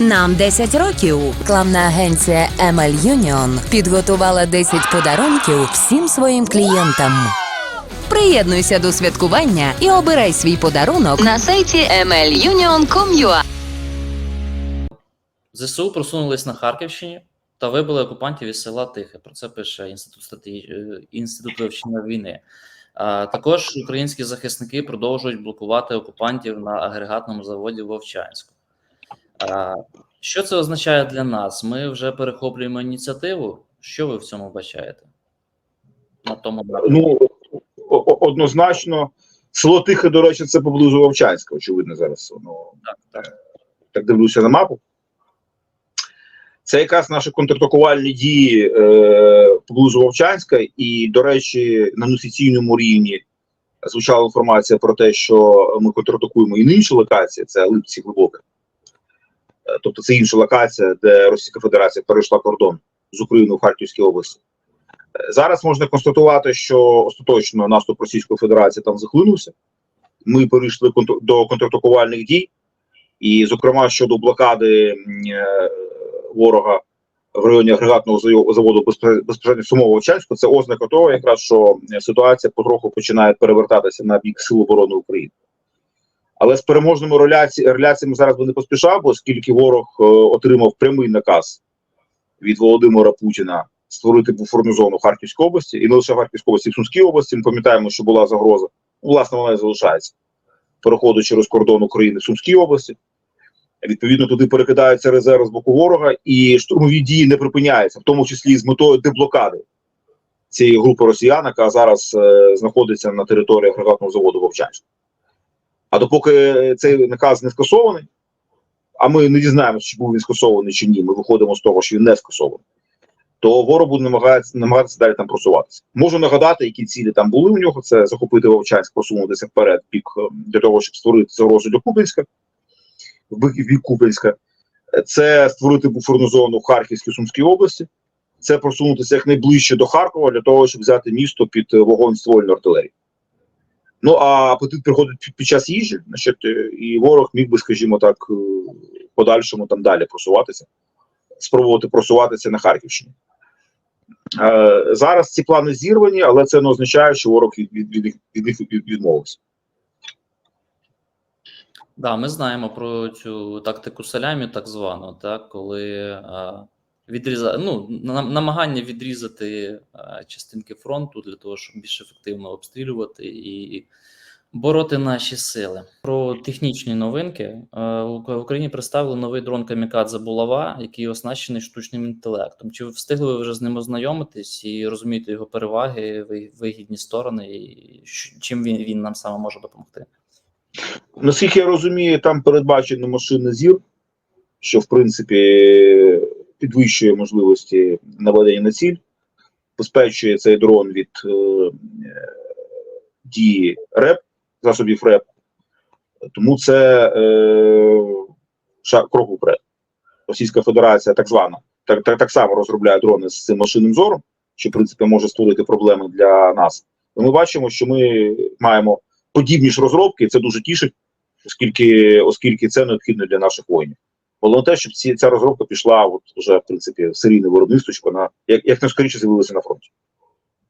Нам 10 років. Рекламна агенція ML Union підготувала 10 подарунків всім своїм клієнтам. Приєднуйся до святкування і обирай свій подарунок на сайті mlunion.com.ua. ЗСУ просунулись на Харківщині та вибили окупантів із села Тихе. Про це пише Інститут статей... е, Інститут вивчення війни. А, також українські захисники продовжують блокувати окупантів на агрегатному заводі в Вовчанську. Що це означає для нас? Ми вже перехоплюємо ініціативу. Що ви в цьому бачаєте? На тому? Ну однозначно, село Тихе, до речі, це поблизу Вовчанська, очевидно, зараз. Воно так, так. так дивлюся на мапу. Це якраз наші контратакувальні дії е, поблизу Вовчанська, і, до речі, на неофіційному рівні звучала інформація про те, що ми контратакуємо і на інші локації, це Липці Глибоке. Е, Тобто це інша локація, де Російська Федерація перейшла кордон з Україною в Харківській області. Е, Зараз можна констатувати, що остаточно наступ Російської Федерації там захлинувся. Ми перейшли до контратакувальних дій, і, зокрема, щодо блокади е, ворога в районі агрегатного заводу безпосередньо Сумово Вовчанську, це ознака того, якраз що ситуація потроху починає перевертатися на бік Сил оборони України. Але з переможними реляціями зараз би не поспішав, бо оскільки ворог е, отримав прямий наказ від Володимира Путіна створити буферну зону Харківської області, і не лише в Харківській області, і в Сумській області. Ми пам'ятаємо, що була загроза. Ну, власне, вона і залишається переходу через кордон України в Сумській області. Відповідно, туди перекидаються резерви з боку ворога, і штурмові дії не припиняються, в тому числі з метою деблокади цієї групи росіян, яка зараз е, знаходиться на території агрегатного заводу Вовчанську. А допоки цей наказ не скасований, а ми не дізнаємося, чи був він скасований чи ні. Ми виходимо з того, що він не скасований. То ворог буде намагатися, намагатися далі там просуватися. Можу нагадати, які цілі там були у нього: це захопити Вовчанськ, просунутися вперед, бік е, для того, щоб створити загрозу для Купінська, в бік, в бік Купінська. Е, Це створити буферну зону в Харківській Сумській області. Це просунутися якнайближче до Харкова для того, щоб взяти місто під вогонь ствольної артилерії. Ну а апетит приходить під, під час їжі, значить, е, і ворог міг би, скажімо так, е, подальшому там далі просуватися, спробувати просуватися на Харківщині. Е, зараз ці плани зірвані, але це не означає, що ворог від, від, від, від них відмовився. Да, ми знаємо про цю тактику салямі, так звану, так, коли а, відріза... ну, на- намагання відрізати частинки фронту для того, щоб більш ефективно обстрілювати і бороти наші сили. Про технічні новинки в Україні представили новий дрон Камікадзе Булава, який оснащений штучним інтелектом. Чи встигли ви вже з ним ознайомитись і розумієте його переваги, вигідні сторони, і чим він, він нам саме може допомогти? Наскільки я розумію, там передбачено машинний зір, що в принципі підвищує можливості наведення на ціль, безпечує цей дрон від е, дії РЕП, засобів РЕП. Тому це е, крок вперед. Російська Федерація так звана, так, так, так само розробляє дрони з цим машинним зором, що в принципі може створити проблеми для нас. І ми бачимо, що ми маємо подібні ж розробки, і це дуже тішить, оскільки, оскільки це необхідно для наших воїнів. Головне те, щоб ці, ця розробка пішла от вже в принципі в серійне виробництво, щоб вона як, як найскоріше з'явилася на фронті.